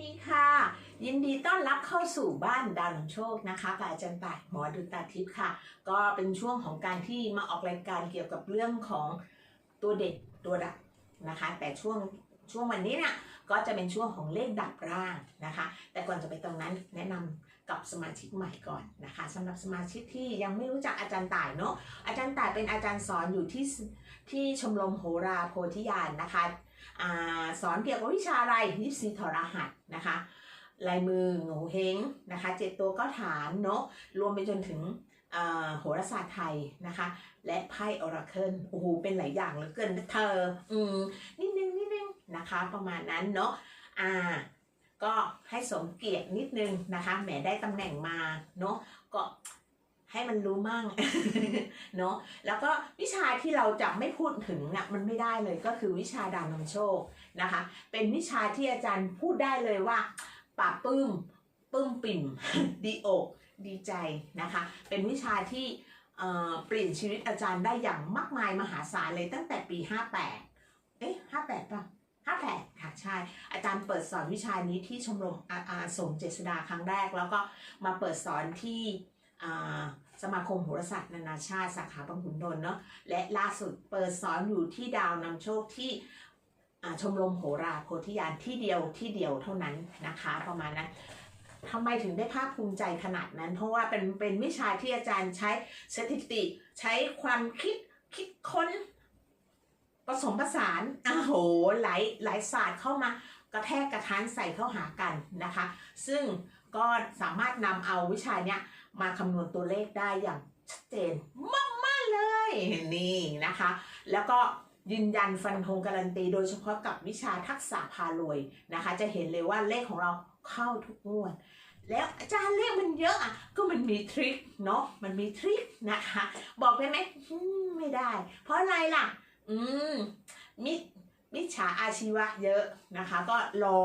ดีค่ะ ยินดีต้อนรับเข้าสู่บ้านดาวหนำโชคนะคะกับอาจารย์ต่ายหมอดูตาทิพย์ค่ะ ก็เป็นช่วงของการที่มาออกรายการเกี่ยวกับเรื่องของตัวเด็กตัวดับนะคะ แต่ช่วงช่วงวันนี้เนี่ยก็จะเป็นช่วงของเลขดับร่างนะคะ แต่ก่อนจะไปตรงนั้นแนะนำกับสมาชิกใหม่ก่อนนะคะสำหรับสมาชิกที่ยังไม่รู้จักอาจารย์ต่ายเนาะอาจารย์ต่ายเป็นอาจารย์สอนอยู่ที่ที่ชมรมโหราโพธิญาณนะคะ สอนเกี่ยวกับวิชาอะไรยิปซีทรหัสนะคะลายมือโง่เฮงนะคะเจ็ดตัวก็ฐานเนาะรวมไปจนถึงโหราศาสตร์ไทยนะคะ และไพ่ออราเคิลโอ้โหเป็นหลายอย่างเหลือเกินเธออืมนิดนึงนิดนึงนะคะประมาณนั้นเนาะอ่าก็ให้สมเกียรตินิดนึงนะคะแหมได้ตำแหน่งมาเนาะก็ ให้มันรู้มั่งเนาะแล้วก็วิชาที่เราจะไม่พูดถึงน่ะมันไม่ได้เลยก็คือวิชาดาวนำโชคนะคะ เป็นวิชาที่อาจารย์พูดได้เลยว่าปาปลื้มปลื้มปิ่มดีอกดีใจนะคะ เป็นวิชาที่เอ่อเปลี่ยนชีวิตอาจารย์ได้อย่างมากมายมหาศาลเลยตั้งแต่ปี 58 เอ๊ะ 58ป่ะ58ค่ะใช่ อาจารย์เปิดสอนวิชานี้ที่ชมรมอาอาสมเจษดาครั้งแรก แล้วก็มาเปิดสอนที่อ่า สมาคมโหราศาสตร์นานาชาติสาขาบางขุนนนท์เนาะและล่าสุดเปิดสอนอยู่ที่ดาวนำโชคที่ชมรมโหราโพธิญาณที่เดียวที่เดียวเท่านั้นนะคะประมาณนั้นทำไมถึงได้ภาคภูมิใจขนาดนั้น เพราะว่าเป็นเป็นวิชาที่อาจารย์ใช้สถิติ ใช้ความคิดคิดค้นผสมผสานอ้าโหหลายหลายศาสตร์เข้ามากระแทกกระทานใส่เข้าหากันนะคะ ซึ่งก็สามารถนำเอาวิชาเนี้ย มาคำนวณตัวเลขได้อย่างชัดเจนมากๆเลยนี่นะคะ แล้วก็ยืนยันฟันธงการันตีโดยเฉพาะกับวิชาทักษะพารวยนะคะ จะเห็นเลยว่าเลขของเราเข้าทุกงวดแล้วอาจารย์เลขมันเยอะอะก็มันมีทริคเนาะมันมีทริคนะคะ บอกได้ไหมไม่ได้ เพราะอะไรล่ะ อืมมิ มิจฉาอาชีวะเยอะนะคะ ก็รอ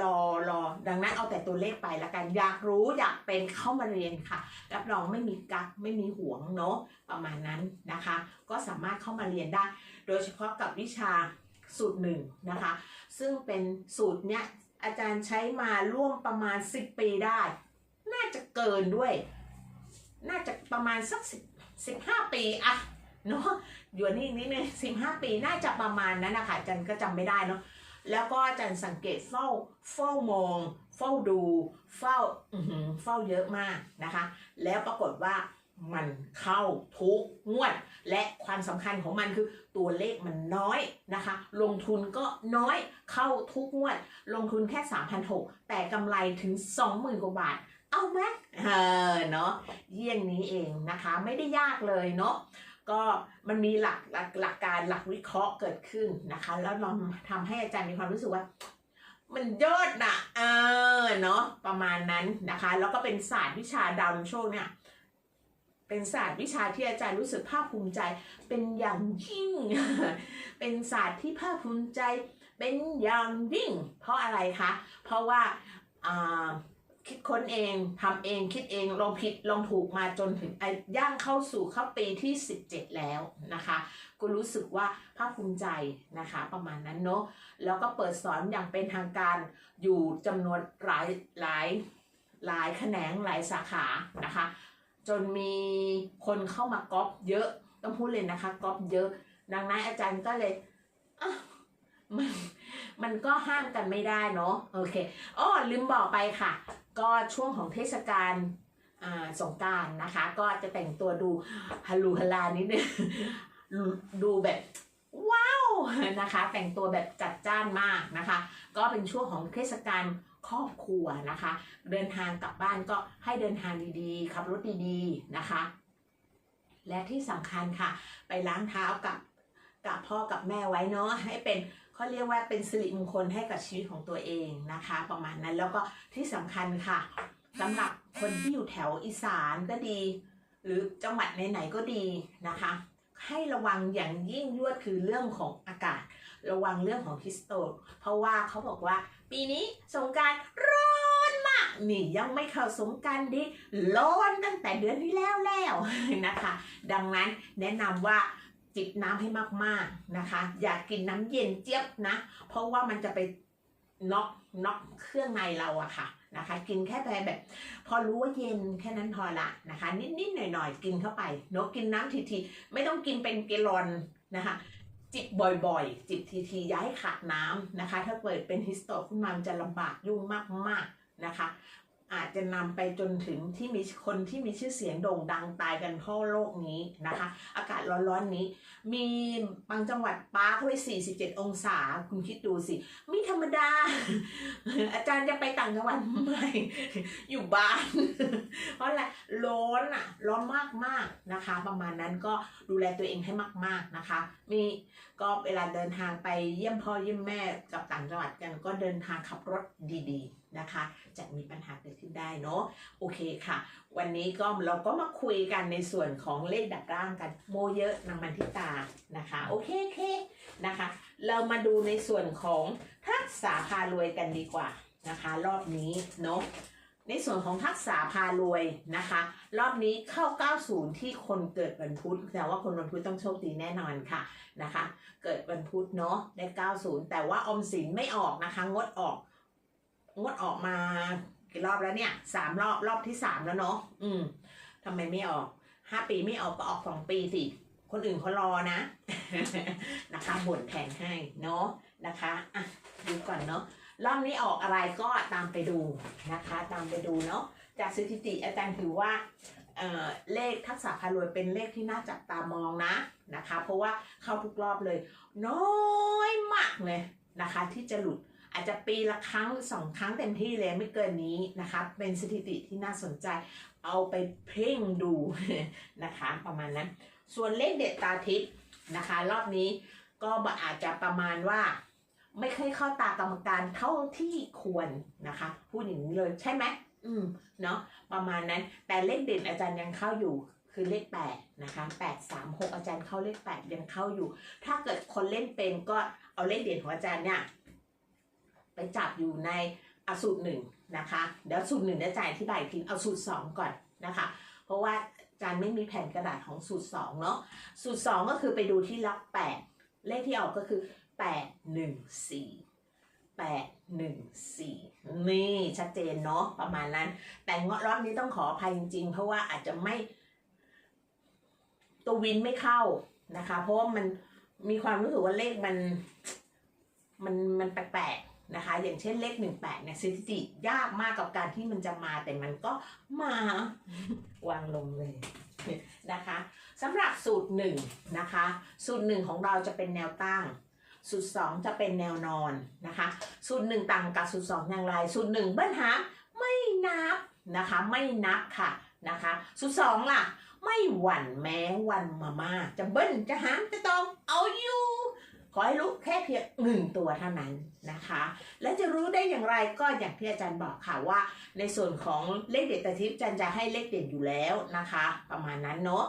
รอรอดังนั้นเอาแต่ตัวเลขไปละกัน อยากรู้อยากเป็นเข้ามาเรียนค่ะ รับรองไม่มีกักไม่มีห่วงเนาะประมาณนั้นนะคะ ก็สามารถเข้ามาเรียนได้ โดยเฉพาะกับวิชาสูตรหนึ่งนะคะ ซึ่งเป็นสูตรเนี้ยอาจารย์ใช้มาร่วมประมาณ 10 ปีได้ น่าจะเกินด้วย น่าจะประมาณสักสิบสิบห้าปีอะ เนาะอยู่นี่นิดนึงสิบห้าปีน่าจะประมาณนั้นนะคะจันก็จำไม่ได้เนาะแล้วก็จันสังเกตเฝ้าเฝ้ามอง เฝ้าดู เฝ้าเฝ้าเยอะมากนะคะ แล้วปรากฏว่ามันเข้าทุกงวด และความสำคัญของมันคือตัวเลขมันน้อยนะคะ ลงทุนก็น้อยเข้าทุกงวด ลงทุนแค่ 3,600 แต่กำไรถึง 20,000 กว่าบาท เอาไหมเออเนาะเยี่ยงนี้เองนะคะ ไม่ได้ยากเลยเนาะ ก็มันมีหลักหลักหลักการหลักวิเคราะห์เกิดขึ้นนะคะ แล้วเราทำให้อาจารย์มีความรู้สึกว่า มันยอดนะเออเนาะประมาณนั้นนะคะ แล้วก็เป็นศาสตร์วิชาดาวนำโชคเนี่ยเป็นศาสตร์วิชาที่อาจารย์รู้สึกภาคภูมิใจ เป็นอย่างยิ่ง เป็นศาสตร์ที่ภาคภูมิใจ เป็นอย่างยิ่ง เพราะอะไรคะ เพราะว่าอ่า คิดค้นเองทำเองคิดเองลองผิดลองถูกมาจนถึงย่างเข้าสู่เข้าปีที่ 17 แล้วนะคะก็รู้สึกว่าภาคภูมิใจนะคะประมาณนั้นเนาะแล้วก็เปิดสอนอย่างเป็นทางการอยู่จำนวนหลายหลายหลายแขนงหลายสาขานะคะ จนมีคนเข้ามาก๊อปเยอะต้องพูดเลยนะคะก๊อปเยอะ ดังนั้นอาจารย์ก็เลยมันมันก็ห้ามกันไม่ได้เนาะโอเคอ้อลืมบอกไปค่ะ ก็ช่วงของเทศกาลสงการนะคะ ก็จะแต่งตัวดูฮัลลูฮัลลานิดนึงดูแบบว้าวนะคะ แต่งตัวแบบจัดจ้านมากนะคะ ก็เป็นช่วงของเทศกาลครอบครัวนะคะ เดินทางกลับบ้านก็ให้เดินทางดีๆขับรถดีๆนะคะ และที่สำคัญค่ะ ไปล้างเท้ากับกับพ่อกับแม่ไว้เนาะให้เป็น เขาเรียกว่าเป็นสิริมงคลให้กับชีวิตของตัวเองนะคะ ประมาณนั้นแล้วก็ที่สำคัญค่ะสำหรับคนที่อยู่แถวอีสานก็ดี หรือจังหวัดไหนๆก็ดีนะคะ ให้ระวังอย่างยิ่งยวดคือเรื่องของอากาศ ระวังเรื่องของฮิสโตกเพราะว่าเขาบอกว่า ปีนี้สงการร้อนมากนี่ยังไม่เข้าสงการดิร้อนตั้งแต่เดือนที่แล้วแล้วนะคะ ดังนั้นแนะนำว่า จิบน้ำให้มากๆนะคะ อย่ากกินน้ำเย็นเจี๊ยบนะ เพราะว่ามันจะไปน็อกน็อกเครื่องในเราอะค่ะนะคะ กินแค่แบบ พอรู้ว่าเย็นแค่นั้นพอละนะคะ นิดๆหน่อยๆกินเข้าไปเนาะกินน้ำทีๆไม่ต้องกินเป็นเกลลอนนะคะจิบบ่อยๆ จิบทีๆย่าให้ขาดน้ำนะคะ ถ้าเกิดเป็นฮิสโตขึ้นมามันจะลำบากยุ่งมากๆนะคะ อาจจะนำไปจนถึงที่มีคนที่มีชื่อเสียงโด่งดังตายกันทั่วโลกนี้นะคะ อากาศร้อนๆนี้ มีบางจังหวัดป้าเข้าไป 47 องศา คุณคิดดูสิ ไม่ธรรมดา อาจารย์จะไปต่างจังหวัดไม่อยู่บ้าน เพราะอะไรร้อนอะร้อนมากๆนะคะ ประมาณนั้นก็ดูแลตัวเองให้มาก ๆนะคะ มีก็เวลาเดินทางไปเยี่ยมพ่อเยี่ยมแม่กับต่างจังหวัดกันก็เดินทางขับรถดี ๆนะคะ จะมีปัญหาเกิดขึ้นได้เนาะโอเคค่ะ วันนี้ก็เราก็มาคุยกันในส่วนของเลขดับร่างกันโมเยอะนางมันทิตานะคะโอเคเคนะคะ เรามาดูในส่วนของทักษะพารวยกันดีกว่านะคะ รอบนี้เนาะในส่วนของทักษะพารวยนะคะ รอบนี้เข้า 90 ที่คนเกิดวันพุธแต่ว่าคนวันพุธต้องโชคดีแน่นอนค่ะนะคะ เกิดวันพุธเนาะได้ 90 แต่ว่าอมสินไม่ออกนะคะ งดออก งดออกมากี่รอบแล้วเนี่ยสามรอบรอบที่สามแล้วเนาะอืมทำไมไม่ออกห้าปีไม่ออกก็ออกสองปีสิคนอื่นเขารอนะ นะคะบ่นแทนให้เนาะนะคะอะดูก่อนเนาะรอบนี้ออกอะไรก็ตามไปดูนะคะ ตามไปดูเนาะจากสถิติอาจารย์ถือว่าเอ่อเลขทักษะพารวยเป็นเลขที่น่าจับตามองนะนะคะ เพราะว่าเข้าทุกรอบเลย น้อยมากเลยนะคะ ที่จะหลุด อาจจะปีละครั้งหรือสองครั้งเต็มที่เลยไม่เกินนี้นะคะเป็นสถิติที่น่าสนใจเอาไปเพ่งดูนะคะประมาณนั้นส่วนเลขเด็ดตาทิพย์นะคะ รอบนี้ก็อาจจะประมาณว่า ไม่เคยเข้าตากรรมการเท่าที่ควรนะคะพูดอย่างนี้เลยใช่ไหมอืมเนาะประมาณนั้นแต่เลขเด่นอาจารย์ยังเข้าอยู่คือเลข8นะคะ8 3 6 อาจารย์เข้าเลข 8 ยังเข้าอยู่ ถ้าเกิดคนเล่นเป็นก็เอาเลขเด่นของอาจารย์เนี่ย ไปจับอยู่ในอสูตรหนึ่งนะคะเดี๋ยวสูตรหนึ่งเดี๋ยวจ่ายที่บายอีกทีเอาสูตรสองก่อนนะคะ เพราะว่าอาจารย์ไม่มีแผ่นกระดาษของสูตรสองเนาะสูตรสองก็คือไปดูที่ล็อกแปดเลขที่ออกก็คือแปดหนึ่งสี่แปดหนึ่งสี่นี่ชัดเจนเนาะประมาณนั้น แต่งวดรอบนี้ต้องขออภัยจริง ๆ เพราะว่าอาจจะไม่ ตัววินไม่เข้านะคะ เพราะว่ามันมีความรู้สึกว่าเลขมัน มันมันแปลก นะคะ อย่างเช่นเลขหนึ่งแปดเนี่ยสถิติยากมากกับการที่มันจะมาแต่มันก็มาวางลงเลยนะคะสำหรับสูตรหนึ่งนะคะ สูตรหนึ่งของเราจะเป็นแนวตั้ง สูตรสองจะเป็นแนวนอนนะคะ สูตรหนึ่งต่างกับสูตรสองอย่างไร สูตรหนึ่งเบิ้ลหามไม่นับนะคะไม่นับค่ะนะคะ สูตรสองล่ะ ไม่หวั่นแม้วันมาม่าจะเบิ้ลจะหามจะตองเอาอยู่ ขอให้รู้แค่เพียงหนึ่งตัวเท่านั้นนะคะ และจะรู้ได้อย่างไรก็อย่างที่อาจารย์บอกค่ะว่า ในส่วนของเลขเด็ดตาทิพย์อาจารย์จะให้เลขเด่นอยู่แล้วนะคะ ประมาณนั้นเนาะ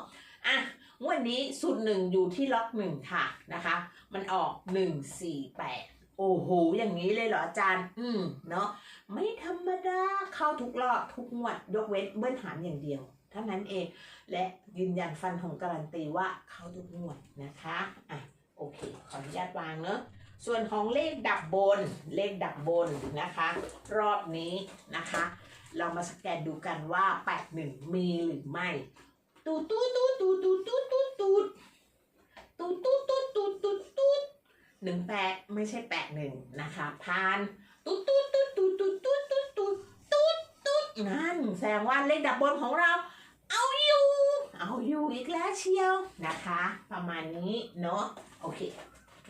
อะงวันนี้สูตรหนึ่งอยู่ที่ล็อกหนึ่งค่ะนะคะ มันออกหนึ่งสี่แปดโอ้โห อย่างนี้เลยเหรออาจารย์ อืม เนาะ ไม่ธรรมดา เข้าทุกรอบทุกงวด ยกเว้นเบิ้ลหามอย่างเดียว เท่านั้นเอง และยืนยันฟันของการันตีว่าเข้าทุกงวดนะคะ อะ โอเค ขออนุญาตวางเนอะส่วนของเลขดับบน เลขดับบนนะคะ รอบนี้นะคะ เรามาสแกนดูกันว่า 81 มีหรือไม่ ตูดตูดตูดตูดตูดตูดตูดตูดตูดตูดตูดตูดตูดตูดหนึ่งแปดไม่ใช่แปดหนึ่งนะคะผ่านตูดตูดตูดตูดตูดตูดตูดตูดตูดตูดนั่นแสดงว่าเลขดับบนของเรา เอาอยู่อีกแล้วเชียวนะคะ ประมาณนี้เนาะโอเค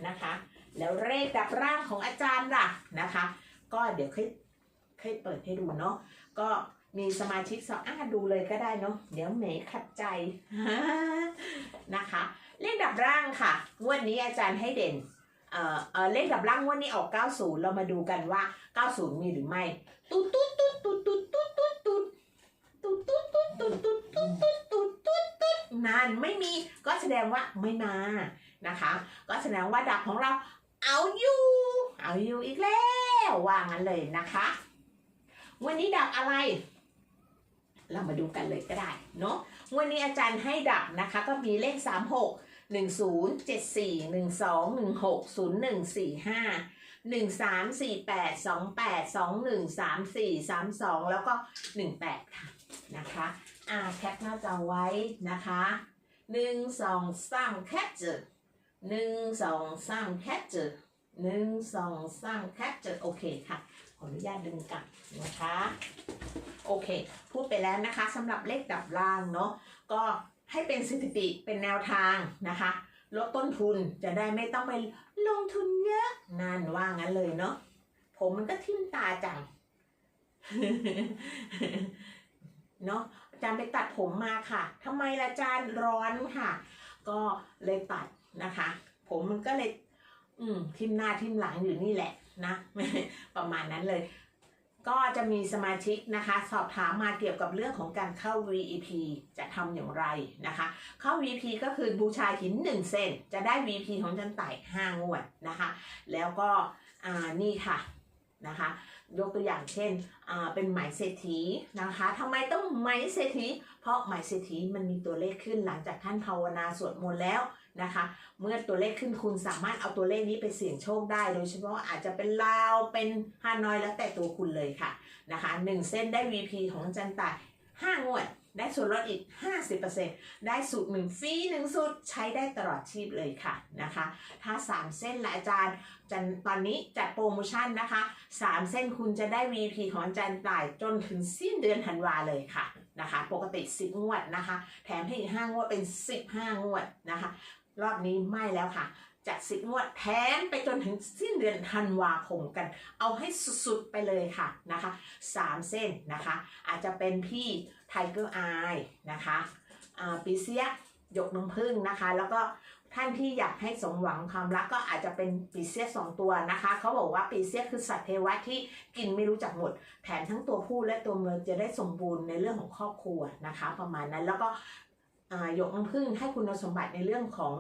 นะคะ แล้วเลขดับร่างของอาจารย์ล่ะนะคะ ก็เดี๋ยวค่อยค่อยเปิดให้ดูเนาะก็มีสมาชิกสอบอ่าดูเลยก็ได้เนาะเดี๋ยวเหมขัดใจนะคะ เลขดับร่างค่ะงวดนี้อาจารย์ให้เด่นเอ่อเออเลขดับร่างงวดนี้ออก 90 เรามาดูกันว่า 90 มีหรือไม่ตุ๊ดตุ๊ดตุ๊ดตุ๊ดตุ๊ดตุ๊ดตุ๊ดตุ๊ดตุ๊ดตุ๊ดตุ๊ดตุ๊ดตุ๊ดตุ๊ด นั่นไม่มีก็แสดงว่าไม่มานะคะ ก็แสดงว่าดับของเราเอาอยู่เอาอยู่อีกแล้วว่างั้นเลยนะคะ วันนี้ดับอะไร เรามาดูกันเลยก็ได้เนาะวันนี้อาจารย์ให้ดับนะคะ ก็มีเลข 3 6 1 0 7 4 1 2 1 6 0 1 4 5หนึ่งสามสี่แปดสองแปดสองหนึ่งสามสี่สามสองแล้วก็หนึ่งแปดค่ะนะคะ อ่าแคปหน้าจอไว้นะคะหนึ่งสองสามแคปเจอหนึ่งสองสามแคปเจอหนึ่งสองสามแคปเจอโอเคค่ะ ขออนุญาตดึงกลับนะคะ โอเค พูดไปแล้วนะคะสำหรับเลขดับล่างเนาะก็ให้เป็นสถิติเป็นแนวทางนะคะลดต้นทุนจะได้ไม่ต้องไปลงทุนเยอะนั่นว่างั้นเลยเนาะผมมันก็ทิ่มตาจังเนาะ จารย์ไปตัดผมมาค่ะทำไมล่ะอาจารย์ร้อนค่ะ ก็เลยตัดนะคะ ผมมันก็เลย อืมทิมหน้าทิมหลังอยู่นี่แหละนะ ประมาณนั้นเลย ก็จะมีสมาชิกนะคะ สอบถามมาเกี่ยวกับเรื่องของการเข้า VEP จะทำอย่างไรนะคะ เข้า VP ก็คือบูชาหิน1เส้นจะได้ VP ของจันไต่5งวดนะคะ แล้วก็อ่านี่ค่ะ นะคะ ยกตัวอย่างเช่นเป็นหมเศรษฐีนะคะทำไมต้องหมเศรษฐี เพราะหมเศรษฐีมันมีตัวเลขขึ้นหลังจากท่านภาวนาสวดมนต์แล้วนะคะ เมื่อตัวเลขขึ้นคุณสามารถเอาตัวเลขนี้ไปเสี่ยงโชคได้ โดยเฉพาะอาจจะเป็นลาวเป็นฮานอยแล้วแต่ตัวคุณเลยค่ะนะคะหนึ่งเส้นได้ VP ของจันไต่5งวด ส่วนลดอีก 50%ได้สูตรหนึ่งฟรีหนึ่งสูตรใช้ได้ตลอดชีพเลยค่ะนะคะ ถ้า 3 เส้นละอาจารย์จันตอนนี้จัดโปรโมชั่นนะคะ 3 เส้นคุณจะได้ VP ของอาจารย์ต่ายจนถึงสิ้นเดือนธันวาเลยค่ะนะคะ ปกติ 10 งวดนะคะ แถมให้อีก 5 งวดเป็น 15 งวดนะคะ รอบนี้ไม่แล้วค่ะจัด10งวดแถมไปจนถึงสิ้นเดือนธันวาคมกัน เอาให้สุดๆไปเลยค่ะนะคะ3เส้นนะคะ อาจจะเป็นพี่ ไทเกอร์อายนะคะอ่าปีเสียหยกน้ำผึ้งนะคะ แล้วก็ท่านที่อยากให้สมหวังความรักก็อาจจะเป็นปีเสียสองตัวนะคะเขาบอกว่าปีเสียคือสัตว์เทวะที่กินไม่รู้จักหมด แถมทั้งตัวผู้และตัวเมียจะได้สมบูรณ์ในเรื่องของครอบครัวนะคะ ประมาณนั้นแล้วก็อ่าหยกน้ำผึ้งให้คุณสมบัติในเรื่องของ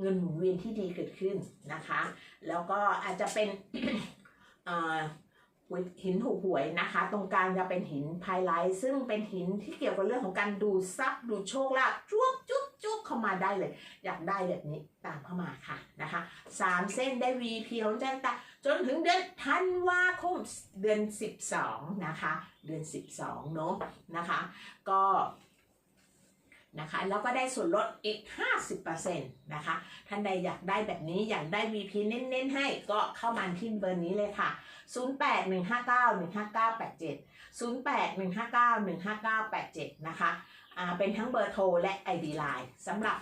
เงินหมุนเวียนที่ดีเกิดขึ้นนะคะ แล้วก็อาจจะเป็นอ่า หินถูกหวยนะคะ ตรงกลางจะเป็นหินไพไลท์ซึ่งเป็นหินที่เกี่ยวกับเรื่องของการดูทรัพย์ดูโชคลาภจุ๊บจุ๊บจุ๊บเข้ามาได้เลย อยากได้แบบนี้ตามเข้ามาค่ะนะคะสามเส้นได้ VP ของจันตาจนถึงเดือนธันวาคมเดือน 12 นะคะ เดือน 12 เนาะนะคะ ก็ นะคะแล้วก็ได้ส่วนลดอีก 50%นะคะท่านใดอยากได้แบบนี้อยากได้ VP เน้นๆให้ก็เข้ามาที่เบอร์นี้เลยค่ะ 0815915987 0815915987 นะคะอ่าเป็นทั้งเบอร์โทรและ ID Line สำหรับ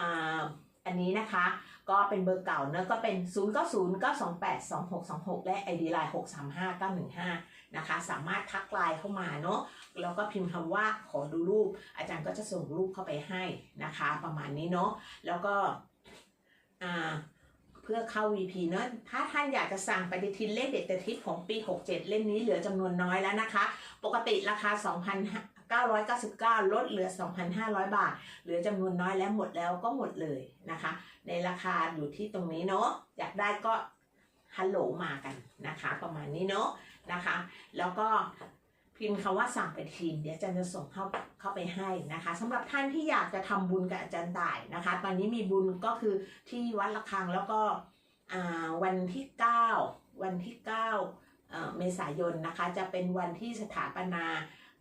อ่า อันนี้นะคะ ก็เป็นเบอร์เก่าเนอะก็เป็น 0909282626 และ ID Line 635915 นะคะ สามารถทักไลน์เข้ามาเนอะแล้วก็พิมพ์คำว่าขอดูรูป อาจารย์ก็จะส่งรูปเข้าไปให้นะคะ ประมาณนี้เนาะแล้วก็เพื่อเข้า VP เนอะถ้าท่านอยากจะสั่งปฏิทินเลขเด็ดแต่ทิศของปี 67 เล่มนี้เหลือจำนวนน้อยแล้วนะคะ ปกติราคา 999 ลดเหลือ 2,500 บาท เหลือจำนวนน้อยแล้วหมดแล้วก็หมดเลยนะคะ ในราคาอยู่ที่ตรงนี้เนาะอยากได้ก็ฮัลโหลมากันนะคะ ประมาณนี้เนาะนะคะ แล้วก็พิมพ์คำว่าสั่งไปทีมเดี๋ยวอาจารย์จะส่งเข้าเข้าไปให้นะคะสำหรับท่านที่อยากจะทำบุญกับอาจารย์ต่ายนะคะ ตอนนี้มีบุญก็คือที่วัดระฆังแล้วก็อ่าวันที่ 9 วันที่9เเมษายนนะคะ จะเป็นวันที่สถาปนา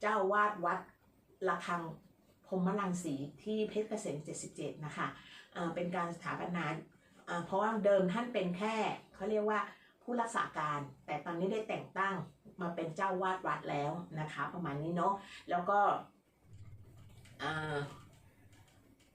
เจ้าวาดวัดระฆังพรมลังสีที่เพชรเกษม77 นะคะเอ่อเป็นการสถาปนาเอ่อเพราะว่าเดิมท่านเป็นแค่เขาเรียกว่าผู้รักษาการ แต่ตอนนี้ได้แต่งตั้งมาเป็นเจ้าวาดวัดแล้วนะคะ ประมาณนี้เนาะแล้วก็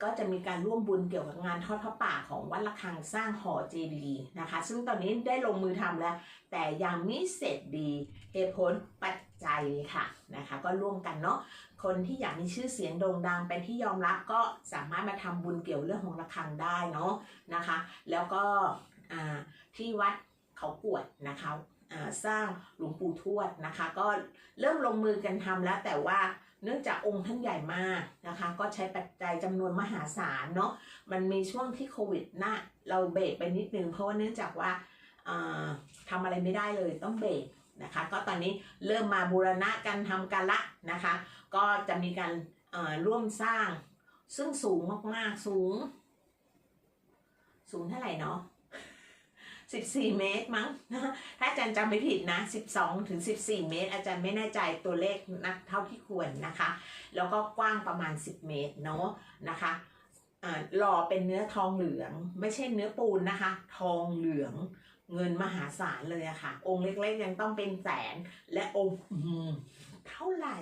ก็จะมีการร่วมบุญเกี่ยวกับงานทอดพระป่าของวัดระฆังสร้างหอเจดีย์นะคะ ซึ่งตอนนี้ได้ลงมือทำแล้ว แต่ยังไม่เสร็จดีเหตุผลปัจ ใจัยค่ะนะคะ ก็ร่วมกันเนาะคนที่อยากมีชื่อเสียงโด่งดังเป็นที่ยอมรับก็สามารถมาทำบุญเกี่ยวเรื่องของระฆังได้เนาะนะคะ แล้วก็ที่วัดเขากวดนะคะสร้างหลวงปู่ทวดนะคะ ก็เริ่มลงมือกันทำแล้วแต่ว่าเนื่องจากองค์ท่านใหญ่มากนะคะ ก็ใช้ปัจจัยจำนวนมหาศาลเนาะมันมีช่วงที่โควิดนะเราเบรกไปนิดนึงเพราะว่าเนื่องจากว่าอ่าทำอะไรไม่ได้เลยต้องเบรก นะคะ ก็ตอนนี้เริ่มมาบูรณะกันทำกันละนะคะ ก็จะมีการร่วมสร้าง ซึ่งสูงมากๆสูง สูงเท่าไหร่เนาะ14 เมตรมั้งถ้าอาจารย์จำไม่ผิดนะ 12 ถึง 14 เมตร อาจารย์ไม่แน่ใจตัวเลขนะเท่าที่ควรนะคะ แล้วก็กว้างประมาณ 10 เมตรเนาะนะคะหล่อเป็นเนื้อทองเหลือง ไม่ใช่เนื้อปูนนะคะ ทองเหลือง เงินมหาศาลเลยอะค่ะ องค์เล็กๆยังต้องเป็นแสนและองค์เท่าไหร่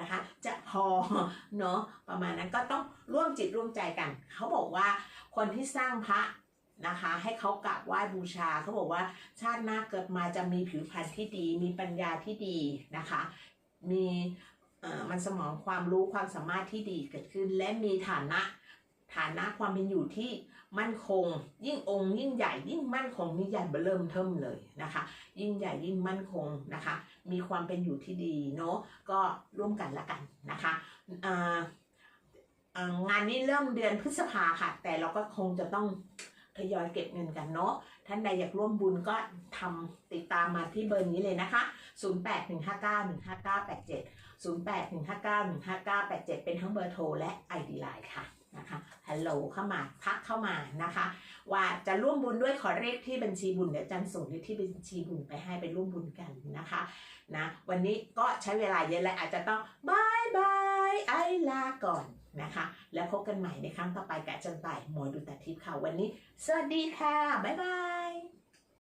นะคะ จะพอเนาะประมาณนั้นก็ต้องร่วมจิตร่วมใจกัน เขาบอกว่าคนที่สร้างพระนะคะ ให้เขากราบไหว้บูชาเขาบอกว่าชาติหน้าเกิดมาจะมีผิวพรรณที่ดี มีปัญญาที่ดีนะคะ มีเอ่อมันสมองความรู้ความสามารถที่ดีเกิดขึ้น และมีฐานะ ฐานะความเป็นอยู่ที่มั่นคง ยิ่งองค์ ยิ่งใหญ่ยิ่งมั่นคงนี่ใหญ่เบอเริ่มเทิมเลยนะคะ ยิ่งใหญ่ยิ่งมั่นคงนะคะ มีความเป็นอยู่ที่ดีเนาะก็ร่วมกันละกันนะคะงานนี้เริ่มเดือนพฤษภาค่ะ แต่เราก็คงจะต้องทยอยเก็บเงินกันเนาะ ท่านใดอยากร่วมบุญก็ทำติดตามมาที่เบอร์นี้เลยนะคะ 0815915987เป็นทั้งเบอร์โทรและ ID Line ค่ะ นะคะฮัลโหลเข้ามาทักเข้ามานะคะ ว่าจะร่วมบุญด้วยขอเลขที่บัญชีบุญเดี๋ยวจันส่งเลขที่บัญชีบุญไปให้ไปร่วมบุญกันนะคะนะวันนี้ก็ใช้เวลาเยอะแลยอาจจะต้องบายบายไอลาก่อนนะคะ แล้วพบกันใหม่ในครั้งต่อไปกับจันต่หมอดูตาทิพย์ค่ะวันนี้ สวัสดีค่ะ บ๊ายบาย